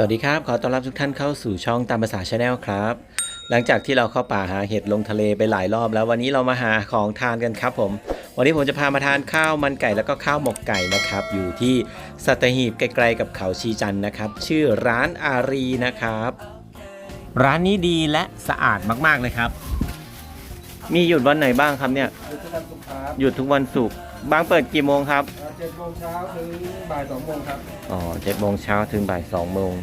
สวัสดีครับ ขอต้อนรับทุกท่านเข้าสู่ช่องตามภาษาชาแนลครับ หลังจากที่เราเข้าป่าหาเห็ดลงทะเลไปหลายรอบแล้ววันนี้เรามาหาของทานกันครับผม วันนี้ผมจะพามาทานข้าวมันไก่แล้วก็ข้าวหมกไก่นะครับ อยู่ที่สัตหีบไกลๆกับเขาชีจันนะครับ ชื่อร้านอารีนะครับ ร้านนี้ดีและสะอาดมากๆเลยครับ มีหยุดวันไหนบ้างครับเนี่ย หยุดทุกวันศุกร์ บหยุดทุกวันศุกร์บางเปิดกี่โมงครับเจ็ดโมงเช้าถึงบ่ายสองโมงครับอ๋อเจ็ดโมงเช้าถึงบ่ายสองโมง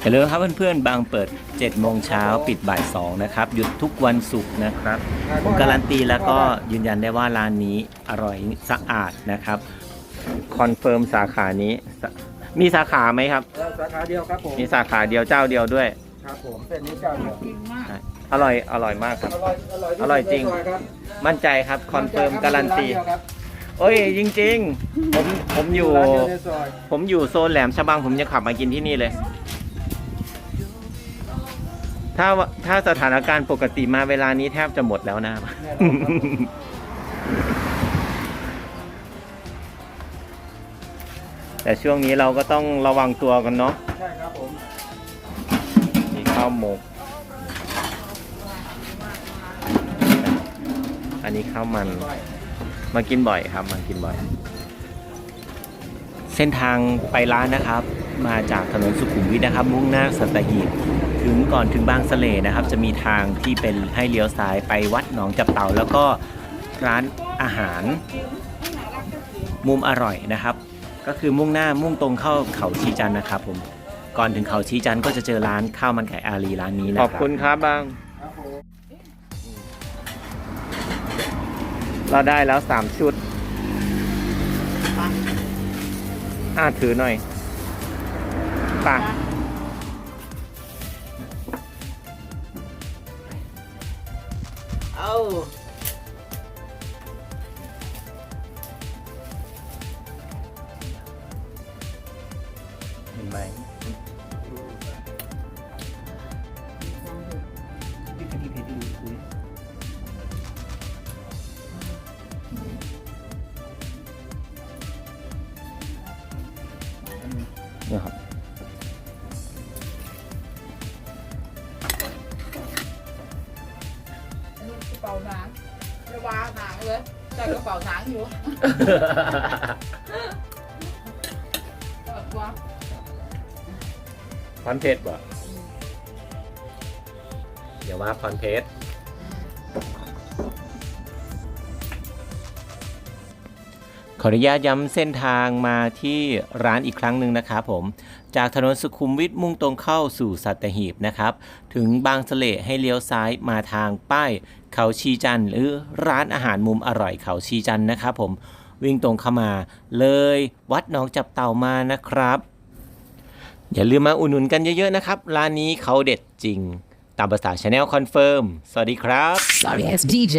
อย่าลืมครับเพื่อนๆ บางเปิด7โมงเช้าปิดบ่าย2นะครับ หยุดทุกวันศุกร์นะครับ ผมการันตีแล้วก็ยืนยันได้ว่าร้านนี้อร่อยสะอาดนะครับ คอนเฟิร์มสาขานี้สมีสาขาไหมครับ แล้วสาขาเดียวครับผมมีสาขาเดียวเจ้าเดียวด้วย ครับผมเส้นนี้เจ้าเดียว อร่อยอร่อยมากครับ อร่อยอร่อยที่อร่อยจริง สุดในซครับมั่นใจครับคอนเฟิร์มการันตีเดียวครับโอ้ยจริง ๆ ผมผมอยู่ ร้านเดียวในซอยผมอยู่โซนแหลมฉบังผมยังขับมากินที่นี่เลย ถ้าว่าถ้าสถานการณ์ปกติมาเวลานี้แทบจะหมดแล้วนะครับแน่นอนครับ แต่ช่วงนี้เราก็ต้องระวังตัวกันเนาะ ใช่ครับผม มีข้าวหมก นนี้ข้าวมัน มากินบ่อยครับ มากินบ่อย เส้นทางไปร้านนะครับ มาจากถนนสุขุมวิทนะครับ มุ่งหน้าสัตหีบถึงก่อนถึงบางสะเลนะครับ จะมีทางที่เป็นให้เลี้ยวซ้ายไปวัดหนองจับเต่า แล้วก็ร้านอาหารมุมอร่อยนะครับ ก็คือมุ่งหน้ามุ่งตรงเข้าเขาชีจันนะครับผมก่อนถึงเขาชีจันก็จะเจอร้านข้าวมันไก่อารีร้านนี้นะครับขอบคุณครับบาง เราได้แล้วสามชุด อ่าถือหน่อยไป่ะเอาเห็นไหม นี่ยครับกระเป๋าหนังจะวางหนังเลยใส่กระเป๋าหนังอยู่เปิดวางพรเพชรบ่เดี๋ยวว่าพรเพชร ขออนุญาตย้ำเส้นทางมาที่ร้านอีกครั้งหนึ่งนะครับผม จากถนนสุขุมวิทมุ่งตรงเข้าสู่สัตหีบนะครับ ถึงบางสะเลให้เลี้ยวซ้ายมาทางป้ายเขาชีจันหรือร้านอาหารมุมอร่อยเขาชีจันนะครับผมวิ่งตรงเข้ามาเลยวัดหนองจับเต่ามานะครับ อย่าลืมมาอุดหนุนกันเยอะๆนะครับ ร้านนี้เขาเด็ดจริง ตามภาษาชาแนลคอนเฟิร์มสวัสดีครับ Sorry as DJ.